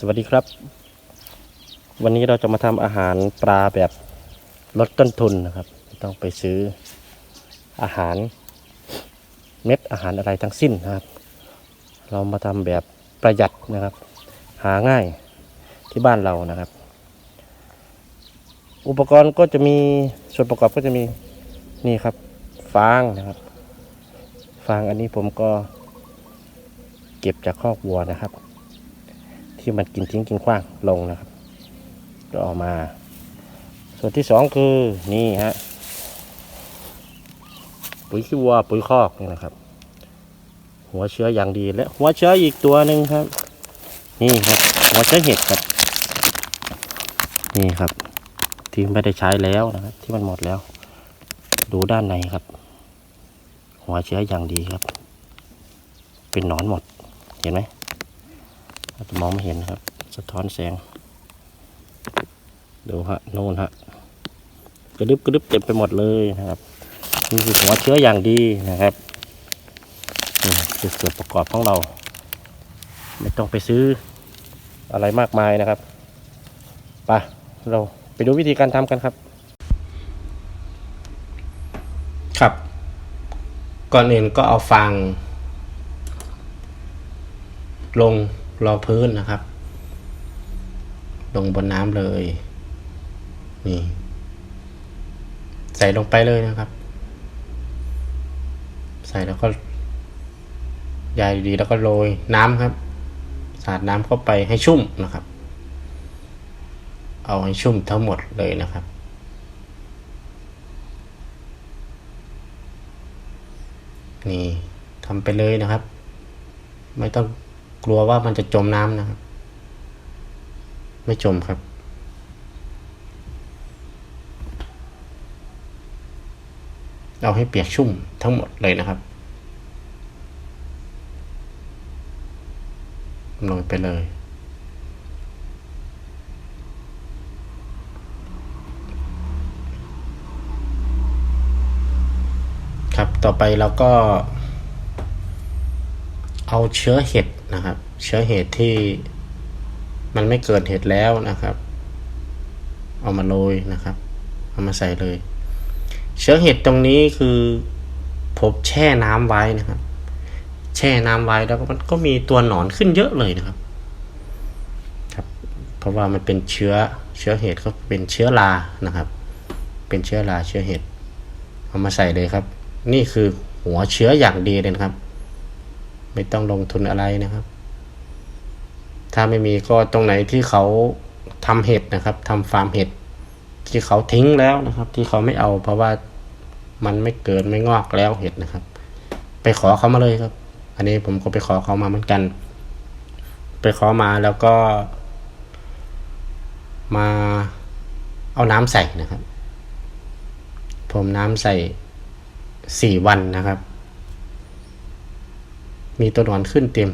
สวัสดีครับ วันนี้เราจะมาทำอาหารปลาแบบลดต้นทุนนะครับไม่ต้องไปซื้ออาหารเม็ดอาหารอะไรทั้งสิ้นนะครับ เรามาทำแบบประหยัดนะครับ หาง่ายที่บ้านเรานะครับ อุปกรณ์ก็จะมีส่วนประกอบก็จะมีนี่ครับฟางนะครับ ฟางอันนี้ผมก็เก็บจากคอกวัวนะครับ ที่มันกินทิ้งกินขว้างลงนะครับ ก็ออกมา ส่วนที่สองคือนี่ฮะปุ๋ยขี้วัวปุ๋ยคอกนี่นะครับ หัวเชื้ออย่างดีและหัวเชื้ออีกตัวหนึ่งครับ นี่ครับ หัวเชื้อเห็ดครับ นี่ครับ ที่ไม่ได้ใช้แล้วนะครับ ที่มันหมดแล้ว ดูด้านในครับ หัวเชื้ออย่างดีครับ เป็นหนอนหมดเห็นไหม อาจจะมองไม่เห็นครับ สะท้อนแสง ดูฮะโน่นฮะกระดึบกระดึบเต็มไปหมดเลยนะครับนี่คือหัวเชื้ออย่างดีนะครับนี่คือส่วนประกอบของเรา ไม่ต้องไปซื้ออะไรมากมายนะครับไปเราไปดูวิธีการทำกันครับ ครับ ก่อนอื่นก็เอาฟางลง รอพื้นนะครับ ลงบนน้ำเลย นี่ ใส่ลงไปเลยนะครับ ใส่แล้วก็ยายดีแล้วก็โรยน้ำครับ สาดน้ำเข้าไปให้ชุ่มนะครับ เอาให้ชุ่มทั้งหมดเลยนะครับนี่ทำไปเลยนะครับ ไม่ต้อง กลัวว่ามันจะจมน้ำนะครับ ไม่จมครับเอาให้เปียกชุ่มทั้งหมดเลยนะครับโรยไปเลย ครับต่อไปเราก็ เอาเชื้อเห็ด นะครับ เชื้อเห็ดที่มันไม่เกิดเห็ดแล้วนะครับ เอามาโรยนะครับ เอามาใส่เลย เชื้อเห็ดตรงนี้คือผมแช่น้ำไว้นะครับ แช่น้ำไว้แล้วมันก็มีตัวหนอนขึ้นเยอะเลยนะครับ ครับ เพราะว่ามันเป็นเชื้อเชื้อเห็ดก็เป็นเชื้อรานะครับ เป็นเชื้อราเชื้อเห็ดเอามาใส่เลยครับ นี่คือหัวเชื้ออย่างดีเลยนะครับ ไม่ต้องลงทุนอะไรนะครับ ถ้าไม่มีก็ตรงไหนที่เขาทำเห็ดนะครับทำฟาร์มเห็ดที่เขาทิ้งแล้วนะครับ ที่เขาไม่เอา เพราะว่ามันไม่เกิดไม่งอกแล้วเห็ดนะครับ ไปขอเขามาเลยครับ อันนี้ผมก็ไปขอเขามาเหมือนกัน ไปขอมาแล้วก็ มาเอาน้ำใส่นะครับผมน้ำใส่สี่วันนะครับ มีตัวหนอนขึ้นเต็ม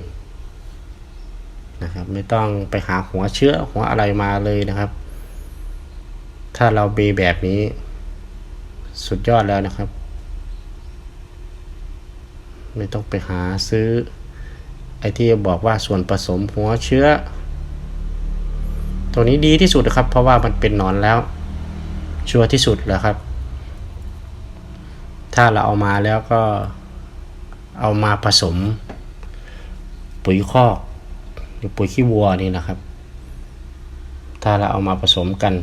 นะครับไม่ต้องไปหาหัวเชื้อหัวอะไรมาเลยนะครับ ถ้าเราบีแบบนี้ สุดยอดแล้วนะครับ ไม่ต้องไปหาซื้อ ไอที่บอกว่าส่วนผสมหัวเชื้อ ตัวนี้ดีที่สุดนะครับ เพราะว่ามันเป็นหนอนแล้ว ชัวร์ที่สุดแล้วครับ ถ้าเราเอามาแล้วก็ เอามาผสม ปุ๋ยคอก หรือปุ๋ยขี้วัวนี่นะครับ ถ้าเราเอามาผสมกัน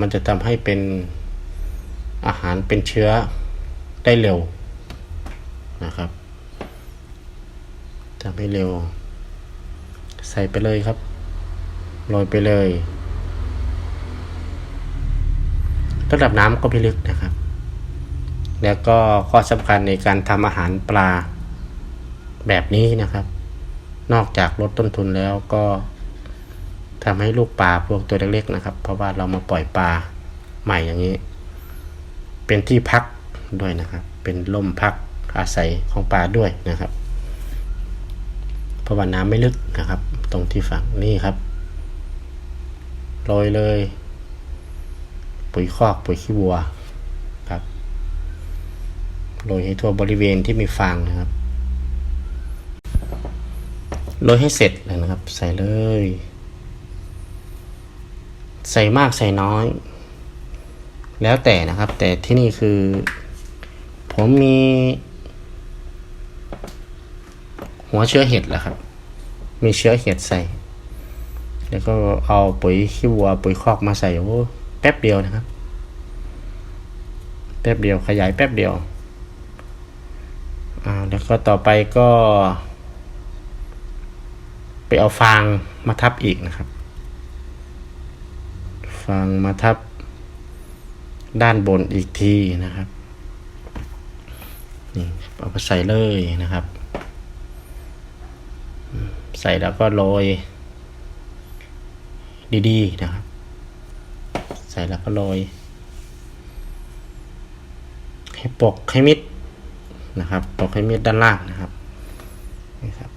มันจะทำให้เป็นอาหารเป็นเชื้อได้เร็วนะครับทำให้เร็ว ใส่ไปเลยครับโรยไปเลยระดับน้ำก็ไม่ลึกนะครับ แล้วก็ข้อสำคัญในการทำอาหารปลาแบบนี้นะครับ นอกจากลดต้นทุนแล้วก็ทำให้ลูกปลาพวกตัวเล็กๆนะครับ เพราะว่าเรามาปล่อยปลาใหม่อย่างนี้ เป็นที่พักด้วยนะครับ เป็นล่มพักอาศัยของปลาด้วยนะครับเพราะว่าน้ำไม่ลึกนะครับ ตรงที่ฝั่งนี่ครับโรยเลย ปุ๋ยคอกปุ๋ยขี้วัว โรยให้ทั่วบริเวณที่มีฟางนะครับ โรยให้เสร็จเลยนะครับ ใส่เลย ใส่มากใส่น้อย แล้วแต่นะครับ แต่ที่นี่คือ ผมมี หัวเชื้อเห็ดแหละครับ มีเชื้อเห็ดใส่ แล้วก็เอาปุ๋ยขี้วัว ปุ๋ยคอกมาใส่โอ้แป๊บเดียวนะครับ แป๊บเดียวขยายแป๊บเดียว อ่าแล้วก็ต่อไปก็ ไปเอาฟางมาทับอีกนะครับ ฟางมาทับด้านบนอีกทีนะครับนี่เอาไปใส่เลยนะครับ ใส่แล้วก็โรยดีๆนะครับ ใส่แล้วก็โรยให้ปกให้มิด นะครับปกให้มิดด้านล่างนะครับนี่ครับ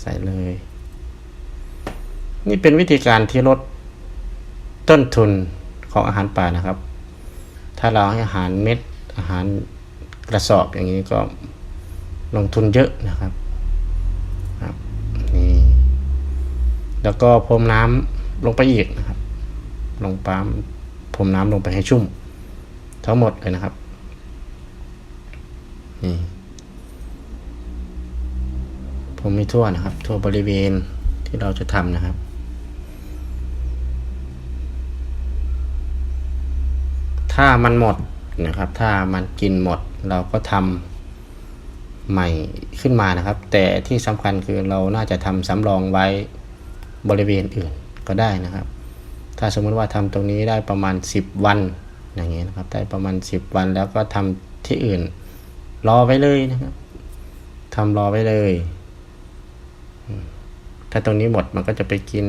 ใส่เลย นี่เป็นวิธีการที่ลดต้นทุนของอาหารป่านะครับ ถ้าเราให้อาหารเม็ดอาหารกระสอบอย่างนี้ก็ลงทุนเยอะนะครับครับนี่แล้วก็พรมน้ำลงไปอีกนะครับ ลงปั๊มพรมน้ำลงไปให้ชุ่ม ทั้งหมดเลยนะครับ นี่ผมมีทั่วนะครับ ทั่วบริเวณที่เราจะทำนะครับ ถ้ามันหมดนะครับ ถ้ามันกินหมดเราก็ทำใหม่ขึ้นมานะครับ แต่ที่สำคัญคือเราน่าจะทำสำรองไว้บริเวณอื่นก็ได้นะครับ ถ้าสมมติว่าทำตรงนี้ได้ประมาณ 10 วันอย่างเงี้ยนะครับ ได้ประมาณ 10 วันแล้วก็ทำที่อื่น รอไว้เลยนะครับทำรอไว้เลย ถ้าตรงนี้หมดมันก็จะไปกิน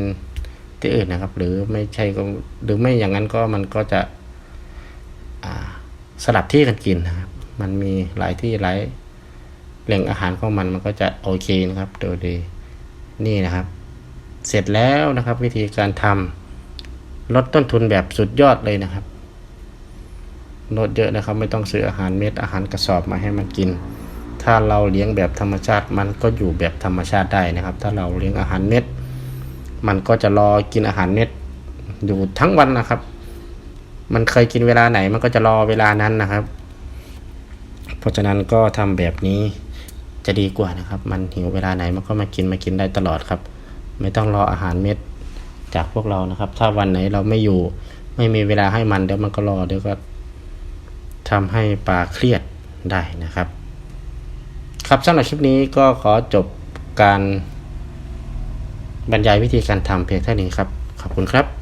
ที่อื่นนะครับ หรือไม่ใช่ก็หรือไม่อย่างนั้นก็มันก็จะสลับที่กันกินนะครับ มันมีหลายที่หลายแหล่งอาหารของมันมันก็จะโอเคนะครับโดยดีนี่นะครับ เสร็จแล้วนะครับ วิธีการทำลดต้นทุนแบบสุดยอดเลยนะครับ ลดเยอะนะครับ ไม่ต้องซื้ออาหารเม็ดอาหารกระสอบมาให้มันกิน ถ้าเราเลี้ยงแบบธรรมชาติมันก็อยู่แบบธรรมชาติได้นะครับ ถ้าเราเลี้ยงอาหารเม็ดมันก็จะรอกินอาหารเม็ดอยู่ทั้งวันนะครับ มันเคยกินเวลาไหนมันก็จะรอเวลานั้นนะครับ เพราะฉะนั้นก็ทำแบบนี้จะดีกว่านะครับ มันหิวเวลาไหนมันก็มากินมากินได้ตลอดครับ ไม่ต้องรออาหารเม็ดจากพวกเรานะครับ ถ้าวันไหนเราไม่อยู่ไม่มีเวลาให้มันเดี๋ยวมันก็รอเดี๋ยวก็ ทำให้ปลาเครียดได้นะครับ ครับสำหรับคลิปนี้ก็ขอจบการบรรยายวิธีการทำเพียงเท่านี้ครับ ขอบคุณครับ